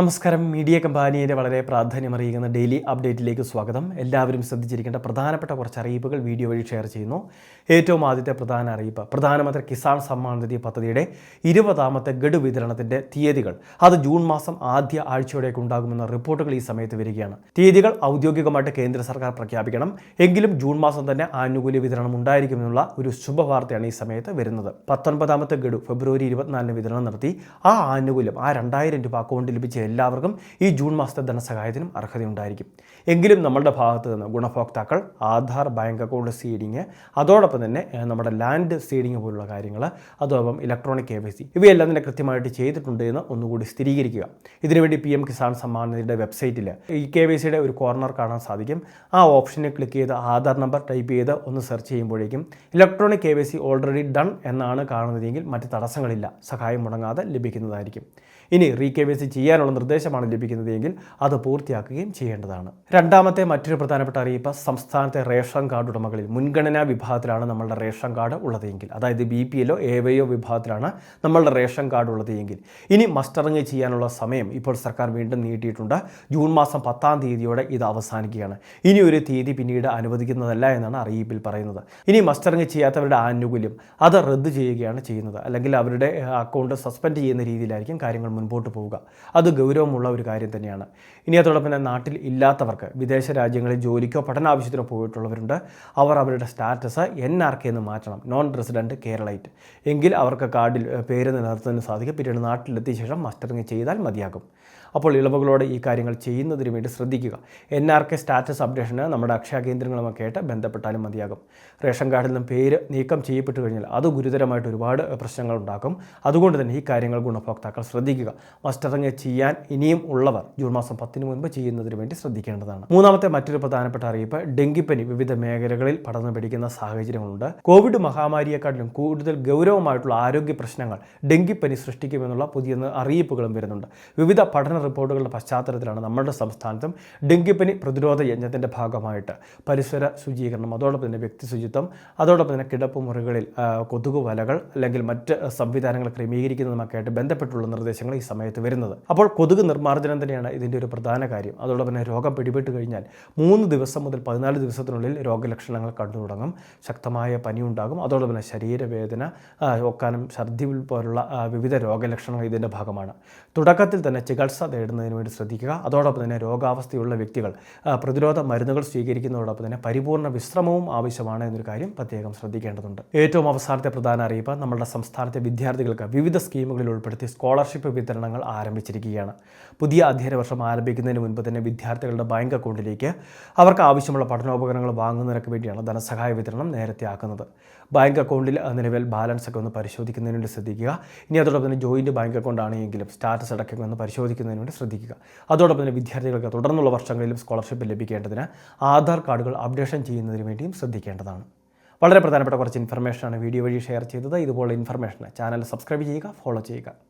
നമസ്കാരം. മീഡിയ കമ്പാനിയുടെ വളരെ പ്രാധാന്യമറിയിക്കുന്ന ഡെയിലി അപ്ഡേറ്റിലേക്ക് സ്വാഗതം. എല്ലാവരും ശ്രദ്ധിച്ചിരിക്കേണ്ട പ്രധാനപ്പെട്ട കുറച്ച് അറിയിപ്പുകൾ വീഡിയോ വഴി ഷെയർ ചെയ്യുന്നു. ഏറ്റവും ആദ്യത്തെ പ്രധാന അറിയിപ്പ് പ്രധാനമന്ത്രി കിസാൻ സമ്മാൻ നിധി പദ്ധതിയുടെ ഇരുപതാമത്തെ ഗഡു വിതരണത്തിന്റെ തീയതികൾ. അത് ജൂൺ മാസം ആദ്യ ആഴ്ചയോടെയൊക്കെ ഉണ്ടാകുമെന്ന റിപ്പോർട്ടുകൾ ഈ സമയത്ത് വരികയാണ്. തീയതികൾ ഔദ്യോഗികമായിട്ട് കേന്ദ്ര സർക്കാർ പ്രഖ്യാപിക്കണം. എങ്കിലും ജൂൺ മാസം തന്നെ ആനുകൂല്യ വിതരണം ഉണ്ടായിരിക്കുമെന്നുള്ള ഒരു ശുഭവാർത്തയാണ് ഈ സമയത്ത് വരുന്നത്. പത്തൊൻപതാമത്തെ ഗഡു ഫെബ്രുവരി ഇരുപത്തിനാലിന് വിതരണം നടത്തി. ആ ആനുകൂല്യം ആ രണ്ടായിരം രൂപ അക്കൗണ്ടിൽ ലഭിച്ച എല്ലാവർക്കും ഈ ജൂൺ മാസത്തെ ധനസഹായത്തിനും അർഹതയുണ്ടായിരിക്കും. എങ്കിലും നമ്മളുടെ ഭാഗത്ത് നിന്ന് ഗുണഭോക്താക്കൾ ആധാർ ബാങ്ക് അക്കൗണ്ട് സീഡിങ് അതോടൊപ്പം തന്നെ നമ്മുടെ ലാൻഡ് സീഡിങ് പോലുള്ള കാര്യങ്ങൾ അതോടൊപ്പം ഇലക്ട്രോണിക് കെ വൈ സി ഇവയെല്ലാം തന്നെ കൃത്യമായിട്ട് ചെയ്തിട്ടുണ്ട് എന്ന് ഒന്നുകൂടി സ്ഥിരീകരിക്കുക. ഇതിനുവേണ്ടി പി എം കിസാൻ സമ്മാൻ നിധിയുടെ വെബ്സൈറ്റിൽ ഈ കെ വൈ സിയുടെ ഒരു കോർണർ കാണാൻ സാധിക്കും. ആ ഓപ്ഷനിൽ ക്ലിക്ക് ചെയ്ത് ആധാർ നമ്പർ ടൈപ്പ് ചെയ്ത് ഒന്ന് സെർച്ച് ചെയ്യുമ്പോഴേക്കും electronic K Y C already done എന്നാണ് കാണുന്നതെങ്കിൽ മറ്റ് തടസ്സങ്ങളില്ല. സഹായം മുടങ്ങാതെ ലഭിക്കുന്നതായിരിക്കും. ഇനി റീ കെ വൈ സി ചെയ്യാനുള്ള നിർദ്ദേശമാണ് ലഭിക്കുന്നതെങ്കിൽ അത് പൂർത്തിയാക്കുകയും ചെയ്യേണ്ടതാണ്. രണ്ടാമത്തെ മറ്റൊരു പ്രധാനപ്പെട്ട അറിയിപ്പ് സംസ്ഥാനത്തെ റേഷൻ കാർഡ് ഉടമകളിൽ മുൻഗണനാ വിഭാഗത്തിലാണ് നമ്മളുടെ റേഷൻ കാർഡ് ഉള്ളതെങ്കിൽ അതായത് ബി പി എല്ലോ എ വിഭാഗത്തിലാണ് നമ്മളുടെ റേഷൻ കാർഡ് ഉള്ളതെങ്കിൽ ഇനി മസ്റ്ററിങ് ചെയ്യാനുള്ള സമയം ഇപ്പോൾ സർക്കാർ വീണ്ടും നീട്ടിയിട്ടുണ്ട്. ജൂൺ മാസം പത്താം തീയതിയോടെ ഇത് അവസാനിക്കുകയാണ്. ഇനി ഒരു തീയതി പിന്നീട് അനുവദിക്കുന്നതല്ല എന്നാണ് അറിയിപ്പിൽ പറയുന്നത്. ഇനി മസ്റ്ററിങ് ചെയ്യാത്തവരുടെ ആനുകൂല്യം അത് റദ്ദ് ചെയ്യുകയാണ് ചെയ്യുന്നത്. അല്ലെങ്കിൽ അവരുടെ അക്കൗണ്ട് സസ്പെൻഡ് ചെയ്യുന്ന രീതിയിലായിരിക്കും കാര്യങ്ങൾ മുൻപോട്ട് പോവുക. അത് ഗൗരവമുള്ള ഒരു കാര്യം തന്നെയാണ്. ഇനി അതോടൊപ്പം തന്നെ നാട്ടിൽ ഇല്ലാത്തവർക്ക് വിദേശ രാജ്യങ്ങളിൽ ജോലിക്കോ പഠന പഠനാവശ്യത്തിനോ പോയിട്ടുള്ളവരുണ്ട്. അവർ അവരുടെ സ്റ്റാറ്റസ് എൻ ആർ കെ എന്ന് മാറ്റണം. Non resident Keralite. എങ്കിൽ അവർക്ക് കാർഡിൽ പേര് നിലനിർത്തുന്നതിന് സാധിക്കും. പിന്നീട് നാട്ടിലെത്തിയ ശേഷം മസ്റ്ററിങ് ചെയ്താൽ മതിയാകും. അപ്പോൾ ഇളവുകളോട് ഈ കാര്യങ്ങൾ ചെയ്യുന്നതിന് വേണ്ടി ശ്രദ്ധിക്കുക. എൻ ആർ കെ സ്റ്റാറ്റസ് അപ്ഡേഷന് നമ്മുടെ അക്ഷയ കേന്ദ്രങ്ങളുമൊക്കെ ആയിട്ട് ബന്ധപ്പെട്ടാലും മതിയാകും. റേഷൻ കാർഡിൽ നിന്നും പേര് നീക്കം ചെയ്യപ്പെട്ടു കഴിഞ്ഞാൽ അത് ഗുരുതരമായിട്ട് ഒരുപാട് പ്രശ്നങ്ങൾ ഉണ്ടാക്കും. അതുകൊണ്ട് തന്നെ ഈ കാര്യങ്ങൾ ഗുണഭോക്താക്കൾ ശ്രദ്ധിക്കുക. മസ്റ്ററിങ് ചെയ്യാൻ ഇനിയും ഉള്ളവർ ജൂൺ മാസം പത്തിന് മുൻപ് ചെയ്യുന്നതിന് വേണ്ടി ശ്രദ്ധിക്കേണ്ടതാണ്. മൂന്നാമത്തെ മറ്റൊരു പ്രധാനപ്പെട്ട അറിയിപ്പ് ഡെങ്കിപ്പനി വിവിധ മേഖലകളിൽ പടർന്നു പിടിക്കുന്ന സാഹചര്യങ്ങളുണ്ട്. കോവിഡ് മഹാമാരിയെക്കാട്ടിലും കൂടുതൽ ഗൗരവമായിട്ടുള്ള ആരോഗ്യ പ്രശ്നങ്ങൾ ഡെങ്കിപ്പനി സൃഷ്ടിക്കുമെന്നുള്ള പുതിയ അറിയിപ്പുകളും വരുന്നുണ്ട്. വിവിധ പഠന റിപ്പോർട്ടുകളുടെ പശ്ചാത്തലത്തിലാണ് നമ്മുടെ സംസ്ഥാനത്തും ഡെങ്കിപ്പനി പ്രതിരോധ യജ്ഞത്തിന്റെ ഭാഗമായിട്ട് പരിസര ശുചീകരണം അതോടൊപ്പം തന്നെ വ്യക്തി ശുചിത്വം അതോടൊപ്പം തന്നെ കിടപ്പ് മുറികളിൽ കൊതുക് വലകൾ അല്ലെങ്കിൽ മറ്റ് സംവിധാനങ്ങൾ ക്രമീകരിക്കുന്നതുമൊക്കെ ആയിട്ട് ബന്ധപ്പെട്ടുള്ള നിർദ്ദേശങ്ങൾ ഈ സമയത്ത് വരുന്നത്. അപ്പോൾ കൊതുക് നിർമ്മാർജനം തന്നെയാണ് ഇതിന്റെ ഒരു പ്രധാന കാര്യം. അതോടൊപ്പം തന്നെ രോഗം പിടിപെട്ട് കഴിഞ്ഞാൽ മൂന്ന് ദിവസം മുതൽ പതിനാല് ദിവസത്തിനുള്ളിൽ രോഗലക്ഷണങ്ങൾ കണ്ടു തുടങ്ങും. ശക്തമായ പനി ഉണ്ടാകും അതോടൊപ്പം തന്നെ ശരീരവേദന ഒക്കാനും ഛർദി പോലുള്ള വിവിധ രോഗലക്ഷണങ്ങൾ ഇതിന്റെ ഭാഗമാണ്. തുടക്കത്തിൽ തന്നെ ചികിത്സ തേടുന്നതിന് വേണ്ടി ശ്രദ്ധിക്കുക. അതോടൊപ്പം തന്നെ രോഗാവസ്ഥയുള്ള വ്യക്തികൾ പ്രതിരോധ മരുന്നുകൾ സ്വീകരിക്കുന്നതോടൊപ്പം തന്നെ പരിപൂർണ വിശ്രമവും ആവശ്യമാണ് എന്നൊരു കാര്യം പ്രത്യേകം ശ്രദ്ധിക്കേണ്ടതുണ്ട്. ഏറ്റവും അവസാനത്തെ പ്രധാന അറിയിപ്പ് നമ്മുടെ സംസ്ഥാനത്തെ വിദ്യാർത്ഥികൾക്ക് വിവിധ സ്കീമുകളിൽ ഉൾപ്പെടുത്തി സ്കോളർഷിപ്പ് വിതരണങ്ങൾ ആരംഭിച്ചിരിക്കുകയാണ്. പുതിയ അധ്യയന വർഷം ആരംഭിക്കുന്നതിന് മുൻപ് തന്നെ വിദ്യാർത്ഥികളുടെ ബാങ്ക് അക്കൗണ്ടിലേക്ക് അവർക്ക് ആവശ്യമുള്ള പഠനോപകരണങ്ങൾ വാങ്ങുന്നതിനൊക്കെ വേണ്ടിയാണ് ധനസഹായ വിതരണം നേരത്തെ ആക്കുന്നത്. ബാങ്ക് അക്കൗണ്ടിൽ നിലവിൽ ബാലൻസ് ഒക്കെ ഒന്ന് പരിശോധിക്കുന്നതിന് വേണ്ടി ശ്രദ്ധിക്കുക. ഇനി അതോടൊപ്പം തന്നെ ജോയിന്റ് ബാങ്ക് അക്കൗണ്ട് ആണെങ്കിലും സ്റ്റാറ്റസ് അടക്കം ഒന്ന് പരിശോധിക്കുന്നതിന് വേണ്ടി ശ്രദ്ധിക്കുക. അതോടൊപ്പം തന്നെ വിദ്യാർത്ഥികൾക്ക് തുടർന്നുള്ള വർഷങ്ങളിലും സ്കോളർഷിപ്പ് ലഭിക്കേണ്ടതിന് ആധാർ കാർഡുകൾ അപ്ഡേഷൻ ചെയ്യുന്നതിന് വേണ്ടിയും ശ്രദ്ധിക്കേണ്ടതാണ്. വളരെ പ്രധാനപ്പെട്ട കുറച്ച് ഇൻഫർമേഷനാണ് വീഡിയോ വഴി ഷെയർ ചെയ്തത്. ഇതുപോലുള്ള ഇൻഫർമേഷൻ ചാനൽ സബ്സ്ക്രൈബ് ചെയ്യുക ഫോളോ ചെയ്യുക.